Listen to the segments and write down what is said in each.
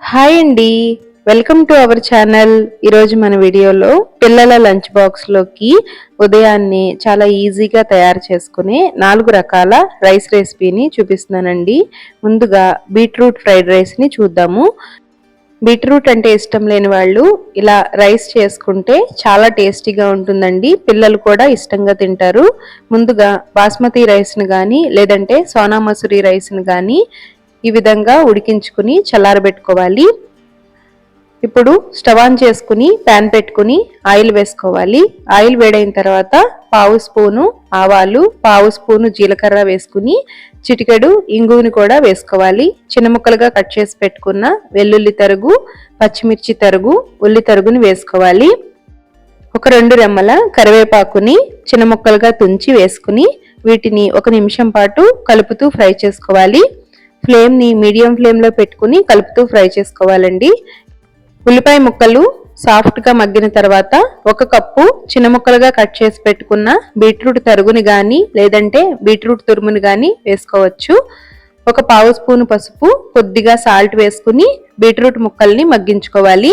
Hi అండి. Welcome to our channel. ఈరోజు మన వీడియోలో పిల్లల లంచ్ బాక్స్లోకి ఉదయాన్నే చాలా ఈజీగా తయారు చేసుకునే నాలుగు రకాల రైస్ రెసిపీని చూపిస్తున్నానండి. ముందుగా బీట్రూట్ ఫ్రైడ్ రైస్ని చూద్దాము. బీట్రూట్ అంటే ఇష్టం లేని వాళ్ళు ఇలా రైస్ చేసుకుంటే చాలా టేస్టీగా ఉంటుందండి. పిల్లలు కూడా ఇష్టంగా తింటారు. ముందుగా బాస్మతి రైస్ని కానీ లేదంటే సోనా మసూరి రైస్ను కానీ ఈ విధంగా ఉడికించుకుని చల్లారబెట్టుకోవాలి. ఇప్పుడు స్టవ్ ఆన్ చేసుకుని ప్యాన్ పెట్టుకుని ఆయిల్ వేసుకోవాలి. ఆయిల్ వేడైన తర్వాత పావు స్పూను ఆవాలు పావు స్పూను జీలకర్ర వేసుకుని చిటికెడు ఇంగువుని కూడా వేసుకోవాలి. చిన్న ముక్కలుగా కట్ చేసి పెట్టుకున్న వెల్లుల్లి తరుగు పచ్చిమిర్చి తరుగు ఉల్లి తరుగుని వేసుకోవాలి. ఒక రెండు రెమ్మల కరివేపాకుని చిన్న ముక్కలుగా తుంచి వేసుకుని వీటిని ఒక నిమిషం పాటు కలుపుతూ ఫ్రై చేసుకోవాలి. ఫ్లేమ్ని మీడియం ఫ్లేమ్లో పెట్టుకుని కలుపుతూ ఫ్రై చేసుకోవాలండి. ఉల్లిపాయ ముక్కలు సాఫ్ట్గా మగ్గిన తర్వాత ఒక కప్పు చిన్న ముక్కలుగా కట్ చేసి పెట్టుకున్న బీట్రూట్ తరుగుని కానీ లేదంటే బీట్రూట్ తురుముని కానీ వేసుకోవచ్చు. ఒక పావు స్పూన్ పసుపు కొద్దిగా సాల్ట్ వేసుకుని బీట్రూట్ ముక్కల్ని మగ్గించుకోవాలి.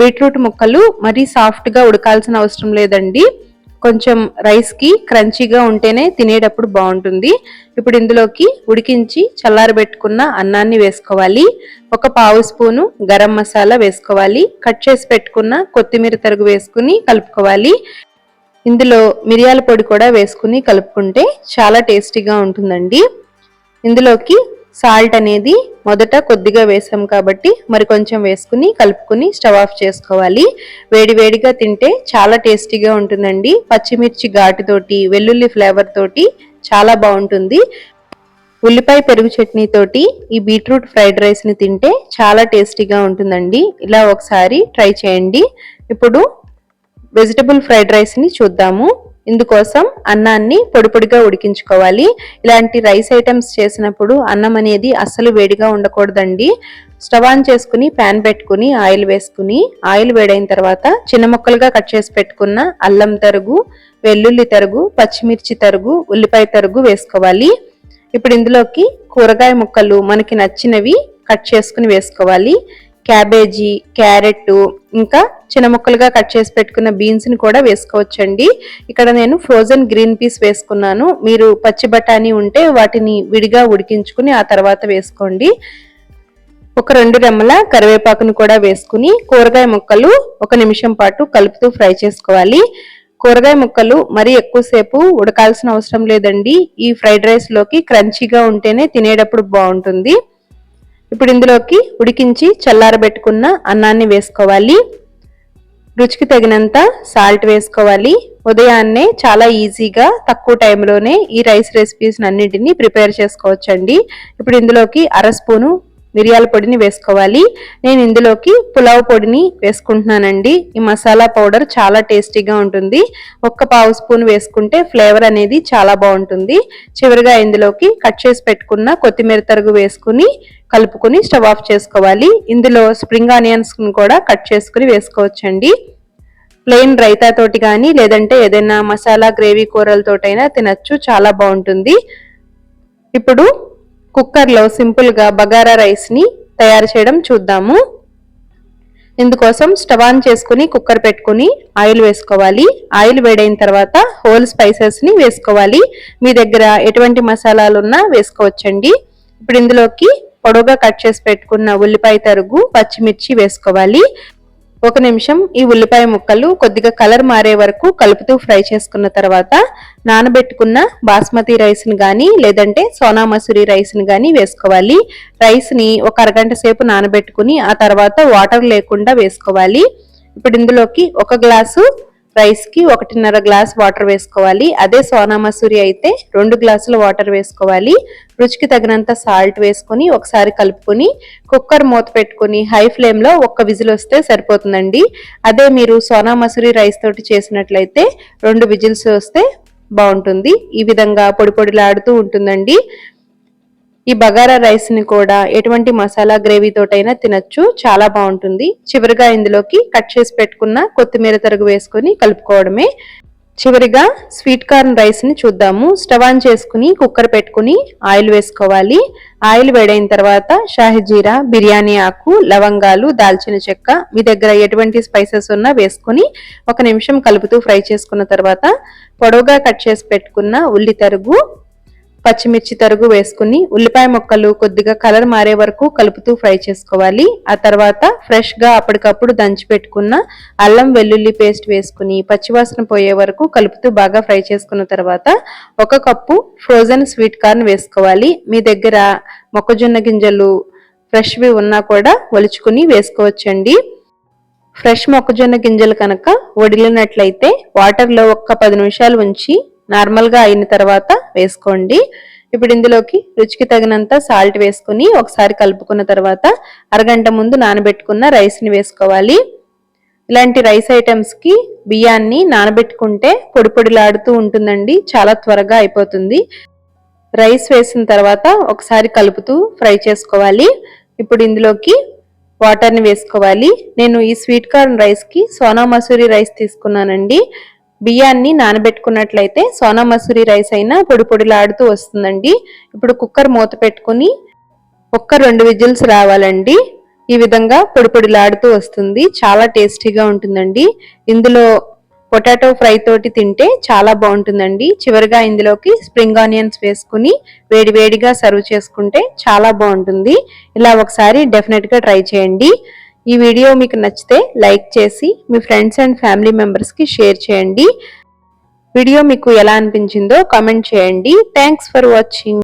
బీట్రూట్ ముక్కలు మరీ సాఫ్ట్గా ఉడకాల్సిన అవసరం లేదండి. కొంచెం రైస్కి క్రంచీగా ఉంటేనే తినేటప్పుడు బాగుంటుంది. ఇప్పుడు ఇందులోకి ఉడికించి చల్లారబెట్టుకున్న అన్నాన్ని వేసుకోవాలి. ఒక పావు స్పూను గరం మసాలా వేసుకోవాలి. కట్ చేసి పెట్టుకున్న కొత్తిమీర తరుగు వేసుకుని కలుపుకోవాలి. ఇందులో మిరియాల పొడి కూడా వేసుకుని కలుపుకుంటే చాలా టేస్టీగా ఉంటుందండి. ఇందులోకి సాల్ట్ అనేది మొదట కొద్దిగా వేసాం కాబట్టి మరి కొంచెం వేసుకుని కలుపుకుని స్టవ్ ఆఫ్ చేసుకోవాలి. వేడివేడిగా తింటే చాలా టేస్టీగా ఉంటుందండి. పచ్చిమిర్చి ఘాటుతోటి వెల్లుల్లి ఫ్లేవర్ తోటి చాలా బాగుంటుంది. ఉల్లిపాయ పెరుగు చట్నీ తోటి ఈ బీట్రూట్ ఫ్రైడ్ రైస్ని తింటే చాలా టేస్టీగా ఉంటుందండి. ఇలా ఒకసారి ట్రై చేయండి. ఇప్పుడు వెజిటబుల్ ఫ్రైడ్ రైస్ని చూద్దాము. ఇందుకోసం అన్నాన్ని పొడిపొడిగా ఉడికించుకోవాలి. ఇలాంటి రైస్ ఐటమ్స్ చేసినప్పుడు అన్నం అనేది అస్సలు వేడిగా ఉండకూడదండి. స్టవ్ ఆన్ చేసుకుని ప్యాన్ పెట్టుకుని ఆయిల్ వేసుకుని ఆయిల్ వేడైన తర్వాత చిన్న ముక్కలుగా కట్ చేసి పెట్టుకున్న అల్లం తరుగు వెల్లుల్లి తరుగు పచ్చిమిర్చి తరుగు ఉల్లిపాయ తరుగు వేసుకోవాలి. ఇప్పుడు ఇందులోకి కూరగాయ ముక్కలు మనకి నచ్చినవి కట్ చేసుకుని వేసుకోవాలి. క్యాబేజీ క్యారెట్ ఇంకా చిన్న ముక్కలుగా కట్ చేసి పెట్టుకున్న బీన్స్ని కూడా వేసుకోవచ్చండి. ఇక్కడ నేను ఫ్రోజన్ గ్రీన్ పీస్ వేసుకున్నాను. మీరు పచ్చి బఠానీ ఉంటే వాటిని విడిగా ఉడికించుకుని ఆ తర్వాత వేసుకోండి. ఒక రెండు రెమ్మల కరివేపాకును కూడా వేసుకుని కూరగాయ ముక్కలు ఒక నిమిషం పాటు కలుపుతూ ఫ్రై చేసుకోవాలి. కూరగాయ ముక్కలు మరీ ఎక్కువసేపు ఉడకాల్సిన అవసరం లేదండి. ఈ ఫ్రైడ్ రైస్లోకి క్రంచీగా ఉంటేనే తినేటప్పుడు బాగుంటుంది. ఇప్పుడు ఇందులోకి ఉడికించి చల్లారబెట్టుకున్న అన్నాన్ని వేసుకోవాలి. రుచికి తగినంత సాల్ట్ వేసుకోవాలి. ఉదయాన్నే చాలా ఈజీగా తక్కువ టైంలోనే ఈ రైస్ రెసిపీస్ అన్నింటినీ ప్రిపేర్ చేసుకోవచ్చండి. ఇప్పుడు ఇందులోకి అర స్పూను మిరియాల పొడిని వేసుకోవాలి. నేను ఇందులోకి పులావ్ పొడిని వేసుకుంటున్నానండి. ఈ మసాలా పౌడర్ చాలా టేస్టీగా ఉంటుంది. ఒక్క పావు స్పూన్ వేసుకుంటే ఫ్లేవర్ అనేది చాలా బాగుంటుంది. చివరిగా ఇందులోకి కట్ చేసి పెట్టుకున్న కొత్తిమీర తరుగు వేసుకుని కలుపుకుని స్టవ్ ఆఫ్ చేసుకోవాలి. ఇందులో స్ప్రింగ్ ఆనియన్స్ని కూడా కట్ చేసుకుని వేసుకోవచ్చండి. ప్లెయిన్ రైతా తోటి కానీ లేదంటే ఏదైనా మసాలా గ్రేవీ కూరలతోటైనా తినచ్చు. చాలా బాగుంటుంది. ఇప్పుడు కుక్కర్లో సింపుల్గా బగారా రైస్ని తయారు చేయడం చూద్దాము. ఇందుకోసం స్టవ్ ఆన్ చేసుకుని కుక్కర్ పెట్టుకుని ఆయిల్ వేసుకోవాలి. ఆయిల్ వేడైన తర్వాత హోల్ స్పైసెస్ని వేసుకోవాలి. మీ దగ్గర ఎటువంటి మసాలాలు ఉన్నా వేసుకోవచ్చండి. ఇప్పుడు ఇందులోకి పొడవుగా కట్ చేసి పెట్టుకున్న ఉల్లిపాయ తరుగు పచ్చిమిర్చి వేసుకోవాలి. ఒక నిమిషం ఈ ఉల్లిపాయ ముక్కలు కొద్దిగా కలర్ మారే వరకు కలుపుతూ ఫ్రై చేసుకున్న తర్వాత నానబెట్టుకున్న బాస్మతి రైస్ని కానీ లేదంటే సోనా మసూరి రైస్ని కానీ వేసుకోవాలి. రైస్ని ఒక అరగంట సేపు నానబెట్టుకుని ఆ తర్వాత వాటర్ లేకుండా వేసుకోవాలి. ఇప్పుడు ఇందులోకి ఒక గ్లాసు రైస్కి ఒకటిన్నర గ్లాస్ వాటర్ వేసుకోవాలి. అదే సోనా మసూరి అయితే రెండు గ్లాసుల వాటర్ వేసుకోవాలి. రుచికి తగినంత సాల్ట్ వేసుకొని ఒకసారి కలుపుకొని కుక్కర్ మూత పెట్టుకుని హై ఫ్లేమ్లో ఒక్క విజిల్ వస్తే సరిపోతుందండి. అదే మీరు సోనా మసూరి రైస్ తోటి చేసినట్లయితే రెండు విజిల్స్ వస్తే బాగుంటుంది. ఈ విధంగా పొడి పొడిలాడుతూ ఉంటుందండి. ఈ బగారా రైస్ని కూడా ఎటువంటి మసాలా గ్రేవీ తోటైనా తినచ్చు. చాలా బాగుంటుంది. చివరిగా ఇందులోకి కట్ చేసి పెట్టుకున్న కొత్తిమీర తరుగు వేసుకొని కలుపుకోవడమే. చివరిగా స్వీట్ కార్న్ రైస్ని చూద్దాము. స్టవ్ ఆన్ చేసుకుని కుక్కర్ పెట్టుకుని ఆయిల్ వేసుకోవాలి. ఆయిల్ వేడైన తర్వాత షాహిజీరా బిర్యానీ ఆకు లవంగాలు దాల్చిన చెక్క మీ దగ్గర ఎటువంటి స్పైసెస్ ఉన్నా వేసుకుని ఒక నిమిషం కలుపుతూ ఫ్రై చేసుకున్న తర్వాత పొడవుగా కట్ చేసి పెట్టుకున్న ఉల్లి తరుగు పచ్చిమిర్చి తరుగు వేసుకుని ఉల్లిపాయ ముక్కలు కొద్దిగా కలర్ మారే వరకు కలుపుతూ ఫ్రై చేసుకోవాలి. ఆ తర్వాత ఫ్రెష్గా అప్పటికప్పుడు దంచి పెట్టుకున్న అల్లం వెల్లుల్లి పేస్ట్ వేసుకుని పచ్చివాసన పోయే వరకు కలుపుతూ బాగా ఫ్రై చేసుకున్న తర్వాత ఒక కప్పు ఫ్రోజన్ స్వీట్ కార్న్ వేసుకోవాలి. మీ దగ్గర మొక్కజొన్న గింజలు ఫ్రెష్వి ఉన్నా కూడా ఒలుచుకుని వేసుకోవచ్చండి. ఫ్రెష్ మొక్కజొన్న గింజలు కనుక వడిలినట్లయితే వాటర్లో ఒక్క పది నిమిషాలు ఉంచి నార్మల్గా అయిన తర్వాత వేసుకోండి. ఇప్పుడు ఇందులోకి రుచికి తగినంత సాల్ట్ వేసుకుని ఒకసారి కలుపుకున్న తర్వాత అరగంట ముందు నానబెట్టుకున్న రైస్ని వేసుకోవాలి. ఇలాంటి రైస్ ఐటమ్స్కి బియ్యాన్ని నానబెట్టుకుంటే పొడి పొడిలాడుతూ ఉంటుందండి చాలా త్వరగా అయిపోతుంది. రైస్ వేసిన తర్వాత ఒకసారి కలుపుతూ ఫ్రై చేసుకోవాలి. ఇప్పుడు ఇందులోకి వాటర్ని వేసుకోవాలి. నేను ఈ స్వీట్ కార్న్ రైస్కి సోనా మసూరి రైస్ తీసుకున్నానండి. బియ్యాన్ని నానబెట్టుకున్నట్లయితే సోనా మసూరి రైస్ అయినా పొడి పొడిలాడుతూ వస్తుందండి. ఇప్పుడు కుక్కర్ మూత పెట్టుకుని ఒక్క రెండు విజిల్స్ రావాలండి. ఈ విధంగా పొడి పొడిలాడుతూ వస్తుంది. చాలా టేస్టీగా ఉంటుందండి. ఇందులో పొటాటో ఫ్రై తోటి తింటే చాలా బాగుంటుందండి. చివరిగా ఇందులోకి స్ప్రింగ్ ఆనియన్స్ వేసుకుని వేడివేడిగా సర్వ్ చేసుకుంటే చాలా బాగుంటుంది. ఇలా ఒకసారి డెఫినెట్గా ట్రై చేయండి. ఈ వీడియో మీకు నచ్చితే లైక్ చేసి మీ ఫ్రెండ్స్ అండ్ ఫ్యామిలీ మెంబర్స్కి షేర్ చేయండి. వీడియో మీకు ఎలా అనిపించిందో కామెంట్ చేయండి. Thanks for watching.